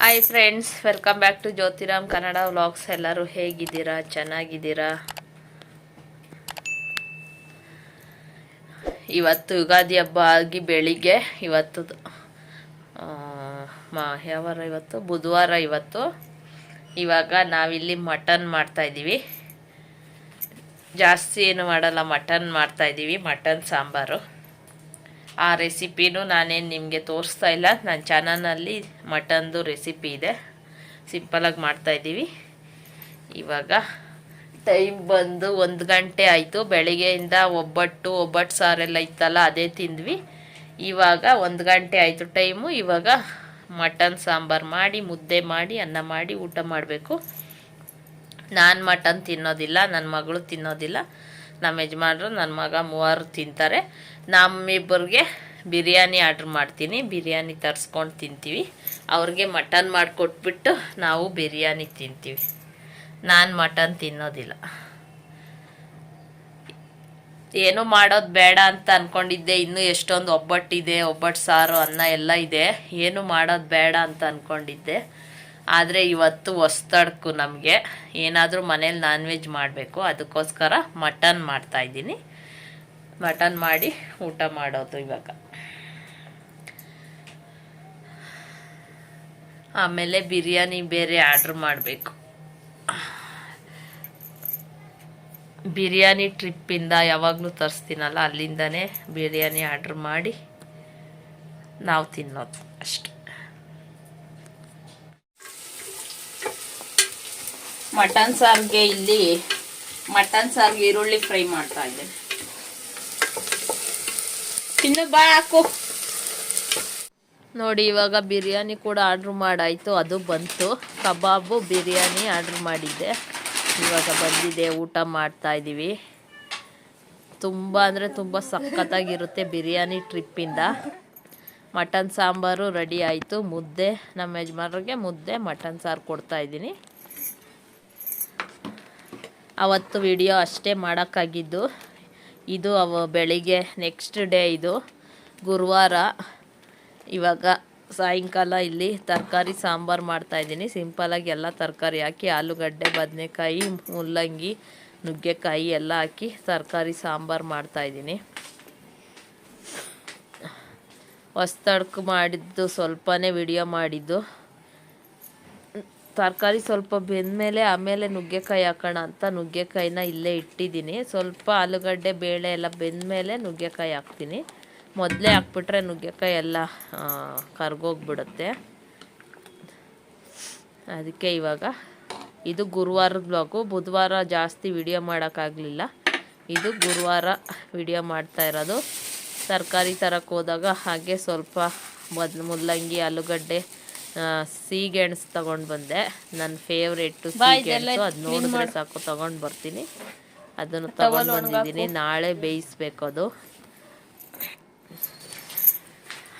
Hi friends welcome back to Jyothiram Kannada vlogs ಎಲ್ಲರೂ ಹೇಗಿದ್ದೀರಾ? ಚೆನ್ನಾಗಿದ್ದೀರಾ? ಇವತ್ತು ಯುಗಾದಿ ಹಬ್ಬ ಆಗಿ ಬೆಳಿಗ್ಗೆ ಇವತ್ತು ಯಾವಾರ ಇವತ್ತು? ಬುಧವಾರ ಇವತ್ತು. ಇವಾಗ ನಾವಿಲ್ಲಿ ಮಟನ್ ಮಾಡ್ತಾ ಇದ್ದೀವಿ. ಜಾಸ್ತಿ ಏನು ಮಾಡಲ್ಲ, ಮಟನ್ ಮಾಡ್ತಾ ಇದ್ದೀವಿ, ಮಟನ್ ಸಾಂಬಾರು. ಆ ರೆಸಿಪಿನೂ ನಾನೇನು ನಿಮಗೆ ತೋರಿಸ್ತಾ ಇಲ್ಲ. ನನ್ನ ಚಾನಲ್ನಲ್ಲಿ ಮಟನ್ದು ರೆಸಿಪಿ ಇದೆ. ಸಿಂಪಲಾಗಿ ಮಾಡ್ತಾಯಿದ್ದೀವಿ ಇವಾಗ ಟೈಮ್ ಬಂದು ಒಂದು ಗಂಟೆ ಆಯಿತು. ಬೆಳಿಗ್ಗೆಯಿಂದ ಒಬ್ಬಟ್ಟು ಒಬ್ಬಟ್ಟು ಸಾರೆಲ್ಲ ಇತ್ತಲ್ಲ, ಅದೇ ತಿಂದ್ವಿ. ಇವಾಗ ಒಂದು ಗಂಟೆ ಆಯಿತು ಟೈಮು ಇವಾಗ ಮಟನ್ ಸಾಂಬಾರು ಮಾಡಿ, ಮುದ್ದೆ ಮಾಡಿ, ಅನ್ನ ಮಾಡಿ, ಊಟ ಮಾಡಬೇಕು. ನಾನು ಮಟನ್ ತಿನ್ನೋದಿಲ್ಲ ನನ್ನ ಮಗಳು ತಿನ್ನೋದಿಲ್ಲ. ನಮ್ಮ ಯಜಮಾನ್ರು ನನ್ನ ಮಗ ಮೂವರು ತಿಂತಾರೆ. ನಮ್ಮಿಬ್ಬರಿಗೆ ಬಿರಿಯಾನಿ ಆರ್ಡ್ರ್ ಮಾಡ್ತೀನಿ. ಬಿರಿಯಾನಿ ತರಿಸ್ಕೊಂಡು ತಿಂತೀವಿ. ಅವ್ರಿಗೆ ಮಟನ್ ಮಾಡಿಕೊಟ್ಬಿಟ್ಟು ನಾವು ಬಿರಿಯಾನಿ ತಿಂತೀವಿ. ನಾನು ಮಟನ್ ತಿನ್ನೋದಿಲ್ಲ. ಏನು ಮಾಡೋದು ಬೇಡ ಅಂತ ಅಂದ್ಕೊಂಡಿದ್ದೆ ಇನ್ನೂ ಎಷ್ಟೊಂದು ಒಬ್ಬಟ್ಟಿದೆ ಒಬ್ಬಟ್ಟು ಸಾರು, ಅನ್ನ ಎಲ್ಲ ಇದೆ. ಏನು ಮಾಡೋದು ಬೇಡ ಅಂತ ಅಂದ್ಕೊಂಡಿದ್ದೆ ಆದರೆ ಇವತ್ತು ಹೊಸ್ತಡ್ಕು ನಮಗೆ. ಏನಾದರೂ ಮನೇಲಿ ನಾನ್ ವೆಜ್ ಮಾಡಬೇಕು. ಅದಕ್ಕೋಸ್ಕರ ಮಟನ್ ಮಾಡ್ತಾಯಿದ್ದೀನಿ ಮಟನ್ ಮಾಡಿ ಊಟ ಮಾಡೋದು ಇವಾಗ. ಆಮೇಲೆ ಬಿರಿಯಾನಿ ಬೇರೆ ಆರ್ಡ್ರ್ ಮಾಡಬೇಕು. ಬಿರಿಯಾನಿ ಟ್ರಿಪ್ಪಿಂದ ಯಾವಾಗಲೂ ತರಿಸ್ತೀನಲ್ಲ, ಅಲ್ಲಿಂದನೇ ಬಿರಿಯಾನಿ ಆರ್ಡ್ರ್ ಮಾಡಿ ನಾವು ತಿನ್ನೋದು ಅಷ್ಟೆ. ಮಟನ್ ಸಾರಿಗೆ ಇಲ್ಲಿ ಮಟನ್ ಸಾರಿಗೆ ಈರುಳ್ಳಿ ಫ್ರೈ ಮಾಡ್ತಾ ಇದ್ದೇನೆ ಇನ್ನು ಬಾ ಹಾಕು. ನೋಡಿ, ಇವಾಗ ಬಿರಿಯಾನಿ ಕೂಡ ಆರ್ಡ್ರ್ ಮಾಡಾಯಿತು. ಅದು ಬಂತು. ಕಬಾಬು, ಬಿರಿಯಾನಿ ಆರ್ಡ್ರ್ ಮಾಡಿದ್ದೆ. ಇವಾಗ ಬಂದಿದೆ, ಊಟ ಮಾಡ್ತಾ ಇದ್ದೀವಿ ತುಂಬ ಅಂದರೆ ತುಂಬ ಸಖತ್ತಾಗಿರುತ್ತೆ ಬಿರಿಯಾನಿ ಟ್ರಿಪ್ಪಿಂದ. ಮಟನ್ ಸಾಂಬಾರು ರೆಡಿ ಆಯಿತು. ಮುದ್ದೆ, ನಮ್ಮ ಯಜಮಾನ್ರಿಗೆ ಮುದ್ದೆ, ಮಟನ್ ಸಾರು ಕೊಡ್ತಾ ಇದ್ದೀನಿ. ಅವತ್ತು ವಿಡಿಯೋ ಅಷ್ಟೇ ಮಾಡೋಕ್ಕಾಗಿದ್ದು. ಇದು ಅವ ಬೆಳಿಗ್ಗೆ ನೆಕ್ಸ್ಟ್ ಡೇ ಇದು. ಗುರುವಾರ ಇವಾಗ ಸಾಯಂಕಾಲ ಇಲ್ಲಿ ತರಕಾರಿ ಸಾಂಬಾರು ಮಾಡ್ತಾಯಿದ್ದೀನಿ ಸಿಂಪಲಾಗಿ ಎಲ್ಲ ತರಕಾರಿ ಹಾಕಿ, ಆಲೂಗಡ್ಡೆ, ಬದನೆಕಾಯಿ ಮುಲ್ಲಂಗಿ ನುಗ್ಗೆಕಾಯಿ ಎಲ್ಲ ಹಾಕಿ ತರಕಾರಿ ಸಾಂಬಾರು ಮಾಡ್ತಾಯಿದ್ದೀನಿ ಹೊಸ್ತಡ್ಕು ಮಾಡಿದ್ದು ಸ್ವಲ್ಪನೇ ವಿಡಿಯೋ ಮಾಡಿದ್ದು. ತರಕಾರಿ ಸ್ವಲ್ಪ ಬೆಂದಮೇಲೆ ಆಮೇಲೆ ನುಗ್ಗೆಕಾಯಿ ಹಾಕೋಣ ಅಂತ ನುಗ್ಗೆಕಾಯಿನ ಇಲ್ಲೇ ಇಟ್ಟಿದ್ದೀನಿ. ಸ್ವಲ್ಪ ಆಲೂಗಡ್ಡೆ, ಬೇಳೆ ಎಲ್ಲ ಬೆಂದಮೇಲೆ ನುಗ್ಗೆಕಾಯಿ ಹಾಕ್ತೀನಿ. ಮೊದಲೇ ಹಾಕ್ಬಿಟ್ರೆ ನುಗ್ಗೆಕಾಯಿ ಎಲ್ಲ ಕರ್ಗೋಗ್ಬಿಡುತ್ತೆ. ಅದಕ್ಕೆ ಇವಾಗ ಇದು ಗುರುವಾರದ ಬ್ಲಾಗು. ಬುಧವಾರ ಜಾಸ್ತಿ ವಿಡಿಯೋ ಮಾಡೋಕ್ಕಾಗಲಿಲ್ಲ. ಇದು ಗುರುವಾರ ವಿಡಿಯೋ ಮಾಡ್ತಾ ಇರೋದು. ತರಕಾರಿ ತರಕ್ಕೆ ಹೋದಾಗ ಹಾಗೆ ಸ್ವಲ್ಪ ಮೊದ್ ಮುಲ್ಲಂಗಿ, ಆಲೂಗಡ್ಡೆ ಸೀಗೆಣಸು ತಗೊಂಡು ಬಂದೆ. ನನ್ನ ಫೇವ್ರೇಟು ಸೀಗೆಣಸು ಅದು ನೋಡಿದ್ರೆ ಸಾಕು ತೊಗೊಂಡು ಬರ್ತೀನಿ. ಅದನ್ನು ತಗೊಂಡು ಬಂದಿದ್ದೀನಿ. ನಾಳೆ ಬೇಯಿಸ್ಬೇಕು ಅದು.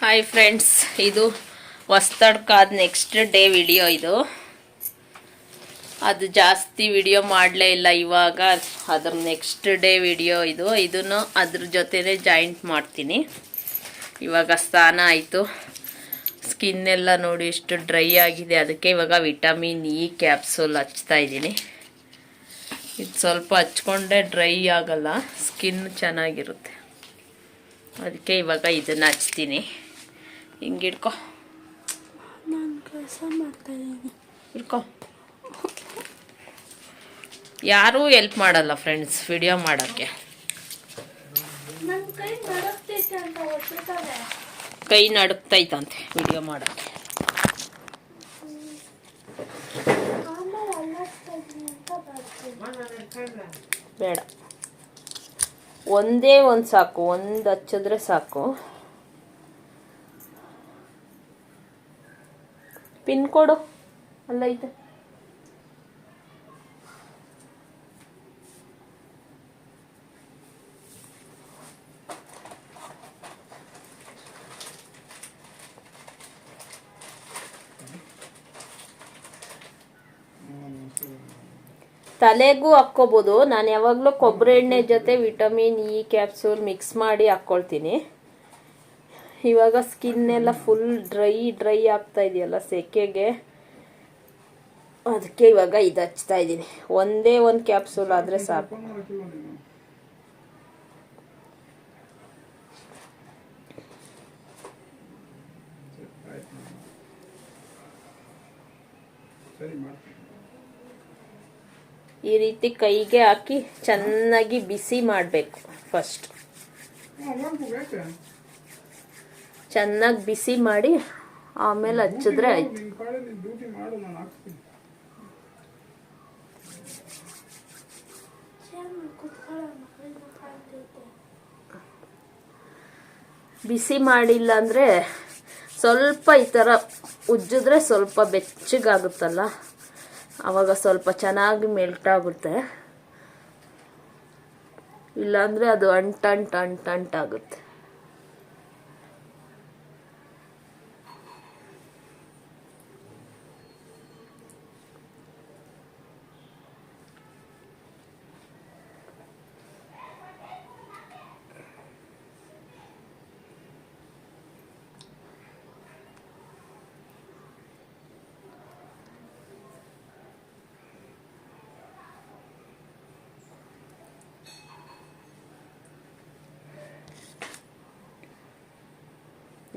ಹಾಯ್ ಫ್ರೆಂಡ್ಸ್ ಇದು ಹೊಸ್ತಡ್ಕಾದ ನೆಕ್ಸ್ಟ್ ಡೇ ವಿಡಿಯೋ ಇದು. ಅದು ಜಾಸ್ತಿ ವಿಡಿಯೋ ಮಾಡಲೇ ಇಲ್ಲ ಇವಾಗ. ಅದ್ರ ನೆಕ್ಸ್ಟ್ ಡೇ ವಿಡಿಯೋ ಇದು. ಇದನ್ನು ಅದ್ರ ಜೊತೆನೇ ಜಾಯಿಂಟ್ ಮಾಡ್ತೀನಿ. ಇವಾಗ ಸ್ನಾನ ಆಯಿತು. ಸ್ಕಿನ್ ಎಲ್ಲ ನೋಡಿ ಎಷ್ಟು ಡ್ರೈ ಆಗಿದೆ. ಅದಕ್ಕೆ ಇವಾಗ ವಿಟಮಿನ್ ಇ ಕ್ಯಾಪ್ಸೂಲ್ ಹಚ್ತಾ ಇದ್ದೀನಿ. ಇದು ಸ್ವಲ್ಪ ಹಚ್ಕೊಂಡೆ ಡ್ರೈ ಆಗಲ್ಲ ಸ್ಕಿನ್ ಚೆನ್ನಾಗಿರುತ್ತೆ. ಅದಕ್ಕೆ ಇವಾಗ ಇದನ್ನು ಹಚ್ತೀನಿ. ಹಿಂಗಿಡ್ಕೊ ನಾನು ಕೆಲಸ ಮಾಡ್ತಾ ಇದ್ದೀನಿ. ಹಿಡ್ಕೊ ಯಾರೂ ಹೆಲ್ಪ್ ಮಾಡಲ್ಲ ಫ್ರೆಂಡ್ಸ್ ವಿಡಿಯೋ ಮಾಡೋಕ್ಕೆ ನನ್ನ ಕೈ ನಡಕ್ತೈತೆ ಅಂತ ಒತ್ತಿದ್ದಾರೆ ಕೈ ನಡುಕ್ತೈತಂತೆ ವಿಡಿಯೋ ಮಾಡೋಕ್ಕೆ. ಬೇಡ. ಒಂದೇ ಒಂದು ಸಾಕು ಒಂದು ಹಚ್ಚಿದ್ರೆ ಸಾಕು. ಪಿನ್ ಕೊಡು. ಅಲ್ಲೈತೆ. ತಲೆಗೂ ಹಾಕ್ಕೋಬೋದು. ನಾನು ಯಾವಾಗಲೂ ಕೊಬ್ಬರಿ ಎಣ್ಣೆ ಜೊತೆ ವಿಟಮಿನ್ ಇ, ಕ್ಯಾಪ್ಸೂಲ್ ಮಿಕ್ಸ್ ಮಾಡಿ ಹಾಕ್ಕೊಳ್ತೀನಿ. ಇವಾಗ ಸ್ಕಿನ್ ಎಲ್ಲ ಫುಲ್ ಡ್ರೈ ಡ್ರೈ ಆಗ್ತಾ ಇದೆಯಲ್ಲ ಸೆಕೆಗೆ. ಅದಕ್ಕೆ ಇವಾಗ ಇದು ಹಚ್ತಾ ಇದ್ದೀನಿ ಒಂದೇ ಒಂದು ಕ್ಯಾಪ್ಸೂಲ್ ಆದರೆ ಸಾಕು ಸರಿ ಮಾಡ್ತೀನಿ ಈ ರೀತಿ ಕೈಗೆ ಹಾಕಿ ಚೆನ್ನಾಗಿ ಬಿಸಿ ಮಾಡಬೇಕು ಫಸ್ಟ್ ಚೆನ್ನಾಗಿ ಬಿಸಿ ಮಾಡಿ ಆಮೇಲೆ ಹಚ್ಚಿದ್ರೆ ಆಯ್ತು. ಬಿಸಿ ಮಾಡಿಲ್ಲ ಅಂದರೆ ಸ್ವಲ್ಪ ಈ ಥರ ಉಜ್ಜಿದ್ರೆ ಸ್ವಲ್ಪ ಬೆಚ್ಚಗಾಗುತ್ತಲ್ಲ? ಆವಾಗ ಸ್ವಲ್ಪ ಚೆನ್ನಾಗಿ ಮೆಲ್ಟ್ ಆಗುತ್ತೆ. ಇಲ್ಲಾಂದರೆ ಅದು ಅಂಟಂಟ್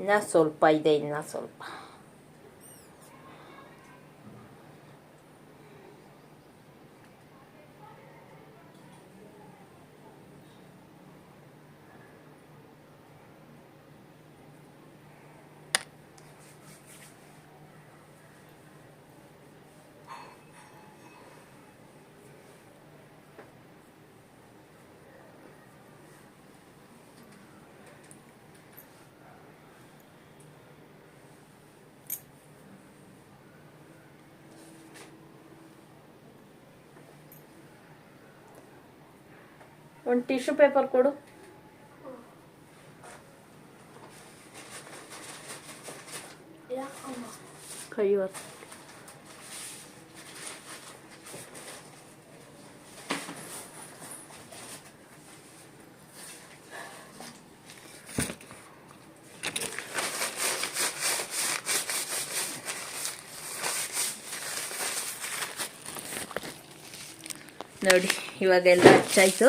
ಅಂಟಂಟಾಗುತ್ತೆ ಇನ್ನ ಸ್ವಲ್ಪ ಇದೆ ಇನ್ನ ಸ್ವಲ್ಪ ಒಂದು ಟಿಶ್ಯೂ ಪೇಪರ್ ಕೊಡು. ಕೈ ನೋಡಿ ಇವಾಗೆಲ್ಲ ಹಚ್ಚಾಯ್ತು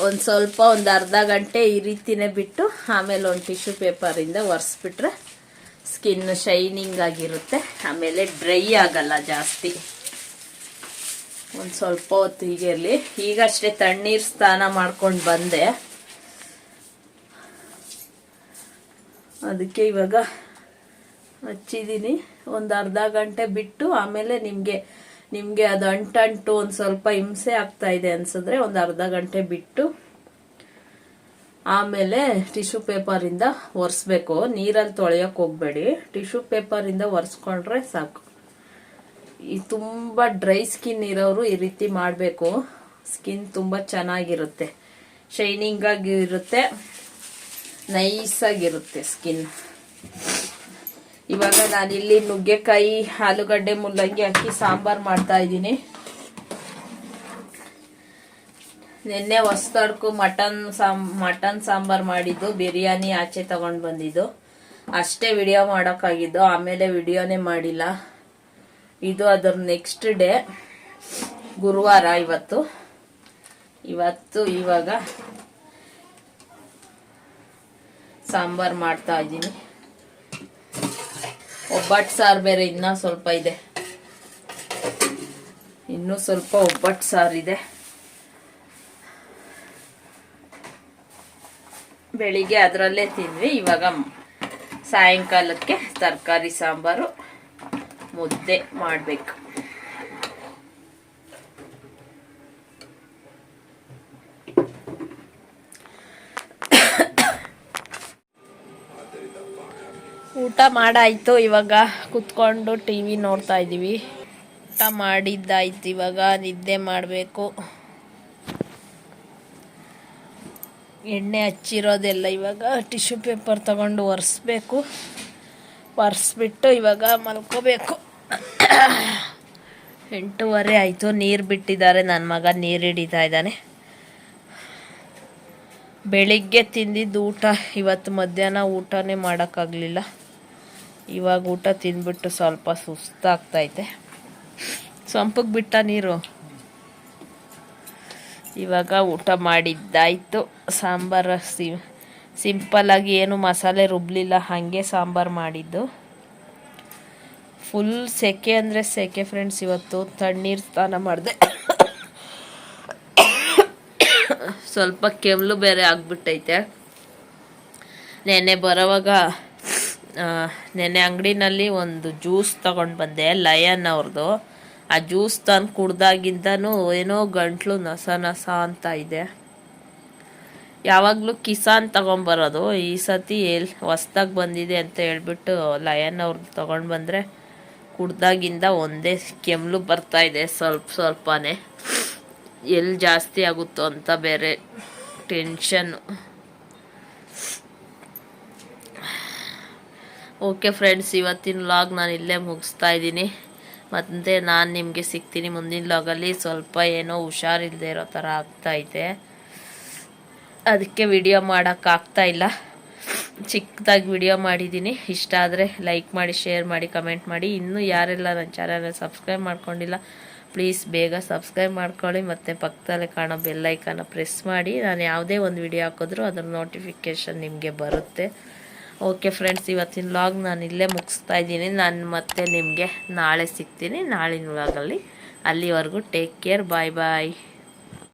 ಒಂದು ಸ್ವಲ್ಪ ಒಂದು ಅರ್ಧ ಗಂಟೆ ಈ ರೀತಿನೇ ಬಿಟ್ಟು ಆಮೇಲೆ ಒಂದು ಟಿಶ್ಯೂ ಪೇಪರಿಂದ ಒರೆಸ್ಬಿಟ್ರೆ ಸ್ಕಿನ್ ಶೈನಿಂಗ್ ಆಗಿರುತ್ತೆ. ಆಮೇಲೆ ಡ್ರೈ ಆಗಲ್ಲ ಜಾಸ್ತಿ. ಒಂದು ಸ್ವಲ್ಪ ಹೊತ್ತು ಹೀಗೆ ಇರಲಿ. ಈಗಷ್ಟೇ ತಣ್ಣೀರು ಸ್ನಾನ ಮಾಡ್ಕೊಂಡು ಬಂದೆ. ಅದಕ್ಕೆ ಇವಾಗ ಹಚ್ಚಿದ್ದೀನಿ ಒಂದು ಅರ್ಧ ಗಂಟೆ ಬಿಟ್ಟು ಆಮೇಲೆ ನಿಮಗೆ ನಿಮಗೆ ಅದು ಅಂಟಂಟು ಒಂದು ಸ್ವಲ್ಪ ಹಿಂಸೆ ಆಗ್ತಾ ಇದೆ ಅನ್ಸಿದ್ರೆ ಒಂದು ಅರ್ಧ ಗಂಟೆ ಬಿಟ್ಟು ಆಮೇಲೆ ಟಿಶ್ಯೂ ಪೇಪರಿಂದ ಒರೆಸ್ಬೇಕು. ನೀರಲ್ಲಿ ತೊಳೆಯೋಕೆ ಹೋಗ್ಬೇಡಿ. ಟಿಶ್ಯೂ ಪೇಪರಿಂದ ಒರೆಸ್ಕೊಂಡ್ರೆ ಸಾಕು. ಈ ತುಂಬ ಡ್ರೈ ಸ್ಕಿನ್ ಇರೋರು ಈ ರೀತಿ ಮಾಡಬೇಕು. ಸ್ಕಿನ್ ತುಂಬ ಚೆನ್ನಾಗಿರುತ್ತೆ. ಶೈನಿಂಗ್ ಆಗಿರುತ್ತೆ. ನೈಸ್ ಆಗಿರುತ್ತೆ ಸ್ಕಿನ್. ಇವಾಗ ನಾನಿಲ್ಲಿ ನುಗ್ಗೆಕಾಯಿ, ಆಲೂಗಡ್ಡೆ ಮುಲ್ಲಂಗಿ ಹಾಕಿ ಸಾಂಬಾರ್ ಮಾಡ್ತಾ ಇದ್ದೀನಿ. ನಿನ್ನೆ ಹೊಸ್ತಡ್ಕು ಮಟನ್ ಸಾಂ, ಮಟನ್ ಸಾಂಬಾರ್ ಮಾಡಿದ್ದು, ಬಿರಿಯಾನಿ ಆಚೆ ತಗೊಂಡು ಬಂದಿದ್ದು. ಅಷ್ಟೇ ವಿಡಿಯೋ ಮಾಡೋಕ್ಕಾಗಿದ್ದು, ಆಮೇಲೆ ವಿಡಿಯೋನೇ ಮಾಡಿಲ್ಲ. ಇದು ಅದರ ನೆಕ್ಸ್ಟ್ ಡೇ, ಗುರುವಾರ ಇವತ್ತು. ಇವತ್ತು ಇವಾಗ ಸಾಂಬಾರ್ ಮಾಡ್ತಾ ಇದ್ದೀನಿ. ಒಬ್ಬಟ್ಟು ಸಾರು ಬೇರೆ ಇನ್ನೂ ಸ್ವಲ್ಪ ಇದೆ. ಇನ್ನೂ ಸ್ವಲ್ಪ ಒಬ್ಬಟ್ಟು ಸಾರು ಇದೆ. ಬೆಳಿಗ್ಗೆ ಅದರಲ್ಲೇ ತಿಂದ್ವಿ. ಇವಾಗ ಸಾಯಂಕಾಲಕ್ಕೆ ತರಕಾರಿ ಸಾಂಬಾರು ಮುದ್ದೆ ಮಾಡಬೇಕು. ಊಟ ಮಾಡಾಯ್ತು, ಇವಾಗ ಕುತ್ಕೊಂಡು ಟಿ ವಿ ನೋಡ್ತಾ ಇದ್ದೀವಿ. ಊಟ ಮಾಡಿದ್ದಾಯ್ತು, ಇವಾಗ ನಿದ್ದೆ ಮಾಡಬೇಕು. ಎಣ್ಣೆ ಹಚ್ಚಿರೋದೆಲ್ಲ ಇವಾಗ ಟಿಶ್ಯೂ ಪೇಪರ್ ತಗೊಂಡು ಒರೆಸ್ಬೇಕು. ಒರೆಸ್ಬಿಟ್ಟು ಇವಾಗ ಮಲ್ಕೋಬೇಕು. ಎಂಟೂವರೆ ಆಯಿತು, ನೀರು ಬಿಟ್ಟಿದ್ದಾರೆ. ನನ್ನ ಮಗ ನೀರು ಹಿಡಿತಾ ಇದ್ದಾನೆ. ಬೆಳಿಗ್ಗೆ ತಿಂದಿದ್ದು ಊಟ, ಇವತ್ತು ಮಧ್ಯಾಹ್ನ ಊಟನೇ ಮಾಡೋಕ್ಕಾಗಲಿಲ್ಲ. ಇವಾಗ ಊಟ ತಿಂದ್ಬಿಟ್ಟು ಸ್ವಲ್ಪ ಸುಸ್ತಾಗ್ತೈತೆ. ಸೊಂಪಿಗೆ ಬಿಟ್ಟ ನೀರು. ಇವಾಗ ಊಟ ಮಾಡಿದ್ದಾಯಿತು. ಸಾಂಬಾರು ಸಿ ಸಿಂಪಲ್ಲಾಗಿ ಏನು ಮಸಾಲೆ ರುಬ್ಲಿಲ್ಲ, ಹಾಗೆ ಸಾಂಬಾರು ಮಾಡಿದ್ದು. ಫುಲ್ ಸೆಕೆ ಅಂದರೆ ಸೆಕೆ ಫ್ರೆಂಡ್ಸ್, ಇವತ್ತು ತಣ್ಣೀರು ಸ್ನಾನ ಮಾಡಿದೆ. ಸ್ವಲ್ಪ ಕೆಮ್ಲು ಬೇರೆ ಆಗ್ಬಿಟ್ಟೈತೆ. ನೆನ್ನೆ ಬರೋವಾಗ ನೆನ್ನೆ ಅಂಗಡಿನಲ್ಲಿ ಒಂದು ಜ್ಯೂಸ್ ತಗೊಂಡು ಬಂದೆ, ಲಯನ್ ಅವ್ರದ್ದು ಆ ಜ್ಯೂಸ್ ತಂದು ಕುಡ್ದಾಗಿಂದನೂ ಏನೋ ಗಂಟ್ಲು ನಸ ನಸ ಅಂತ ಇದೆ. ಯಾವಾಗಲೂ ಕಿಸಾನ್ ತಗೊಂಬರೋದು. ಈ ಸತಿ ಎಲ್ ಹೊಸ್ದಾಗಿ ಬಂದಿದೆ ಅಂತ ಹೇಳ್ಬಿಟ್ಟು ಲಯನ್ ಅವ್ರದ್ದು ತೊಗೊಂಡು ಬಂದರೆ ಕುಡ್ದಾಗಿಂದ ಒಂದೇ ಕೆಮ್ಲು ಇದೆ ಸ್ವಲ್ಪ ಸ್ವಲ್ಪನೇ. ಎಲ್ಲಿ ಜಾಸ್ತಿ ಆಗುತ್ತೋ ಅಂತ ಬೇರೆ ಟೆನ್ಷನ್ನು ಓಕೆ ಫ್ರೆಂಡ್ಸ್ ಇವತ್ತಿನ ವ್ಲಾಗ್ ನಾನು ಇಲ್ಲೇ ಮುಗಿಸ್ತಾ ಇದ್ದೀನಿ. ಮತ್ತೆ ನಾನು ನಿಮಗೆ ಸಿಗ್ತೀನಿ ಮುಂದಿನ ವ್ಲಾಗಲ್ಲಿ ಸ್ವಲ್ಪ ಏನೋ ಹುಷಾರಿಲ್ಲದೆ ಇರೋ ಥರ ಆಗ್ತಾಯಿದೆ ಅದಕ್ಕೆ ವಿಡಿಯೋ ಇಲ್ಲ. ಚಿಕ್ಕದಾಗಿ ವಿಡಿಯೋ ಮಾಡಿದ್ದೀನಿ. ಇಷ್ಟ ಆದರೆ ಲೈಕ್ ಮಾಡಿ ಶೇರ್ ಮಾಡಿ ಕಮೆಂಟ್ ಮಾಡಿ. ಇನ್ನೂ ಯಾರೆಲ್ಲ ನನ್ನ ಚಾನಲ್ನ ಸಬ್ಸ್ಕ್ರೈಬ್ ಮಾಡ್ಕೊಂಡಿಲ್ಲ ಪ್ಲೀಸ್ ಬೇಗ ಸಬ್ಸ್ಕ್ರೈಬ್ ಮಾಡ್ಕೊಳ್ಳಿ. ಮತ್ತು ಪಕ್ಕದಲ್ಲೇ ಕಾಣೋ ಬೆಲ್ಲೈಕನ್ನ ಪ್ರೆಸ್ ಮಾಡಿ. ನಾನು ಯಾವುದೇ ಒಂದು ವಿಡಿಯೋ ಹಾಕಿದ್ರೂ ಅದರ ನೋಟಿಫಿಕೇಷನ್ ನಿಮಗೆ ಬರುತ್ತೆ. ಓಕೆ ಫ್ರೆಂಡ್ಸ್ ಇವತ್ತಿನ ವ್ಲಾಗ್ ನಾನು ಇಲ್ಲೇ ಮುಗಿಸ್ತಾ ಇದ್ದೀನಿ. ನಾನು ಮತ್ತೆ ನಿಮಗೆ ನಾಳೆ ಸಿಗ್ತೀನಿ. ನಾಳಿನ ವ್ಲಾಗಲ್ಲಿ ಅಲ್ಲಿವರೆಗೂ ಟೇಕ್ ಕೇರ್ ಬಾಯ್ ಬಾಯ್